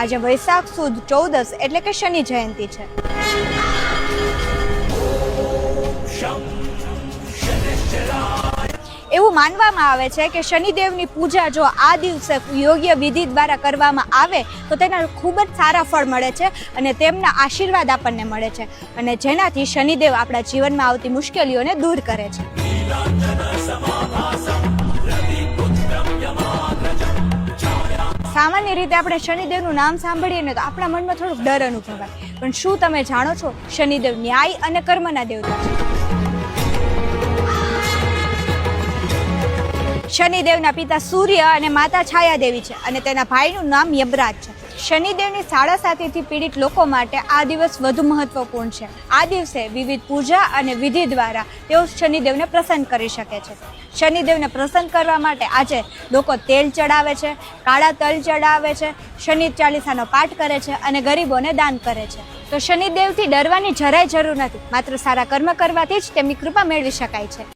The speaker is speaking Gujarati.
આજે વૈશાખ સુદ ચૌદસ એટલે કે શનિ જયંતિ છે. એવું માનવામાં આવે છે કે શનિદેવની પૂજા જો આ દિવસે યોગ્ય વિધિ દ્વારા કરવામાં આવે, તો તેના ખૂબ જ સારા ફળ મળે છે અને તેમના આશીર્વાદ આપણને મળે છે અને જેનાથી શનિદેવ આપણા જીવનમાં આવતી મુશ્કેલીઓને દૂર કરે છે. સામાન્ય રીતે આપણે શનિદેવનું નામ સાંભળીએ ને તો આપણા મનમાં થોડુંક ડર અનુભવાય. પણ શું તમે જાણો છો, શનિદેવ ન્યાય અને કર્મના દેવતા છે? શનિદેવના પિતા સૂર્ય અને માતા છાયાદેવી છે અને તેના ભાઈનું નામ યમરાજ છે. શનિદેવની સાડા સાતીથી પીડિત લોકો માટે આ દિવસ વધુ મહત્વપૂર્ણ છે. આ દિવસે વિવિધ પૂજા અને વિધિ દ્વારા તેઓ શનિદેવને પ્રસન્ન કરી શકે છે. શનિદેવને પ્રસન્ન કરવા માટે આજે લોકો તેલ ચડાવે છે, કાળા તલ ચડાવે છે, શનિ ચાલીસાનો પાઠ કરે છે અને ગરીબોને દાન કરે છે. તો શનિદેવથી ડરવાની જરાય જરૂર નથી. માત્ર સારા કર્મ કરવાથી જ તેમની કૃપા મેળવી શકાય છે.